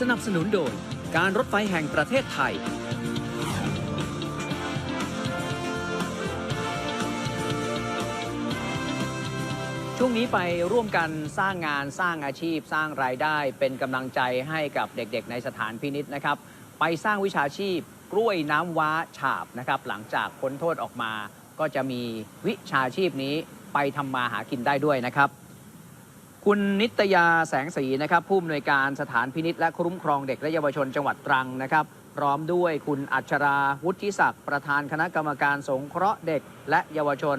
สนับสนุนโดยการรถไฟแห่งประเทศไทย ช่วงนี้ไปร่วมกันสร้างงานสร้างอาชีพ สร้างรายได้ เป็นกำลังใจให้กับเด็กๆ ในสถานพินิษนะครับ ไปสร้างวิชาชีพ กล้วยน้ำว้าฉาบนะครับ หลังจากพ้นโทษออกมา ก็จะมีวิชาชีพนี้ไปทำมาหากินได้ด้วยนะครับ คุณนิตยาแสงสีนะครับผู้อำนวยการสถานพินิษและคุ้มครองเด็กและเยาวชนจังหวัดตรังนะครับ พร้อมด้วยคุณอัชราวุฒิศักดิ์ประธานคณะกรรมการสงเคราะห์เด็กและเยาวชน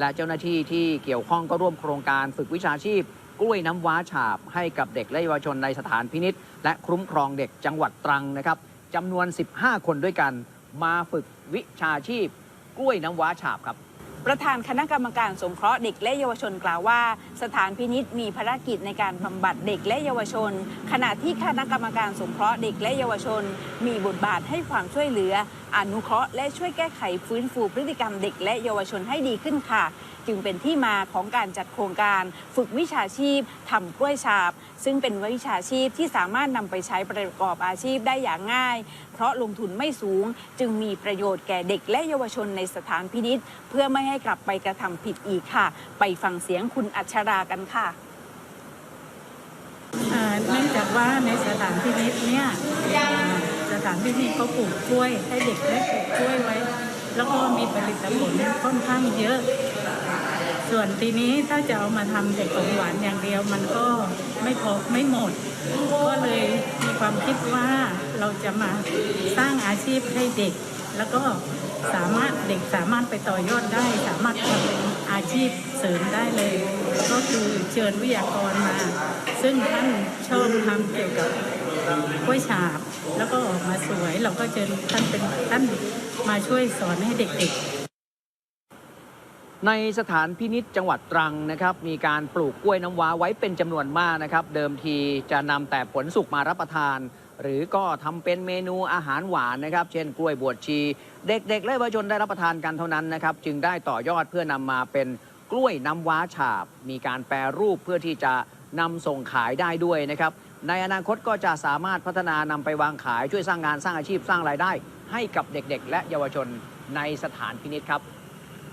และเจ้าหน้าที่ที่เกี่ยวข้องก็ร่วมโครงการฝึกวิชาชีพ กล้วยน้ำว้าฉาบให้กับเด็กและเยาวชนในสถานพินิษและคุ้มครองเด็กจังหวัดตรังนะครับจำนวน 15 คนด้วยกัน มาฝึกวิชาชีพ กล้วยน้ำว้าฉาบครับ ประธานคณะกรรมการสงเคราะห์เด็กและเยาวชนกล่าวว่า สถานพินิษมีภารกิจในการบำบัดเด็กและเยาวชน ขณะที่คณะกรรมการสงเคราะห์เด็กและเยาวชน มีบทบาทให้ความช่วยเหลือ อนุเคราะห์และช่วยแก้ไขฟื้นฟูพฤติกรรมเด็กและเยาวชนให้ดีขึ้นค่ะ จึงเป็นที่มาของการจัดโครงการฝึกวิชาชีพทำกล้วยฉาบ ซึ่งเป็นวิชาชีพที่สามารถนำไปใช้ประกอบอาชีพได้อย่างง่าย เพราะลงทุนไม่สูงจึงมีประโยชน์แก่เด็กและเยาวชนในสถานพินิษเพื่อไม่ให้กลับไปกระทำผิดอีกค่ะ ไปฟังเสียงคุณอัชรากันค่ะเนื่องจากว่าในสถานพินิจเนี่ยสถานพินิจเขาปลูกกล้วยให้เด็กได้ปลูกกล้วยไว้ แล้วก็มีผลิตผลค่อนข้างเยอะ ส่วนทีนี้ถ้าจะเอามาทำแต่ของหวานอย่างเดียวมันก็ไม่พอไม่หมด ก็เลยมีความคิดว่าเราจะมาสร้างอาชีพให้เด็ก แล้วก็สามารถเด็กสามารถไปต่อยอดได้ สามารถทำเป็นอาชีพเสริมได้เลย ก็คือเชิญวิทยากรมา ซึ่งท่านชอบทำเกี่ยวกับกล้วยฉาบ แล้วก็ออกมาสวยเราก็เชิญท่านเป็นท่านมาช่วยสอนให้เด็กๆ ในสถานพินิษจังหวัดตรังนะครับมีการปลูกกล้วยน้ำว้าไว้เป็นจำนวนมากนะครับ เดิมทีจะนำแต่ผลสุกมารับประทาน หรือก็ทำเป็นเมนูอาหารหวานนะครับ เช่นกล้วยบวชชี เด็กๆและเยาวชนได้รับประทานกันเท่านั้นนะครับ จึงได้ต่อยอดเพื่อนำมาเป็นกล้วยน้ำว้าฉาบ มีการแปรรูปเพื่อที่จะนำส่งขายได้ด้วยนะครับ ในอนาคตก็จะสามารถพัฒนานำไปวางขายช่วยสร้างงานสร้างอาชีพสร้างรายได้ ให้กับเด็กๆ และเยาวชนในสถานพินิษครับ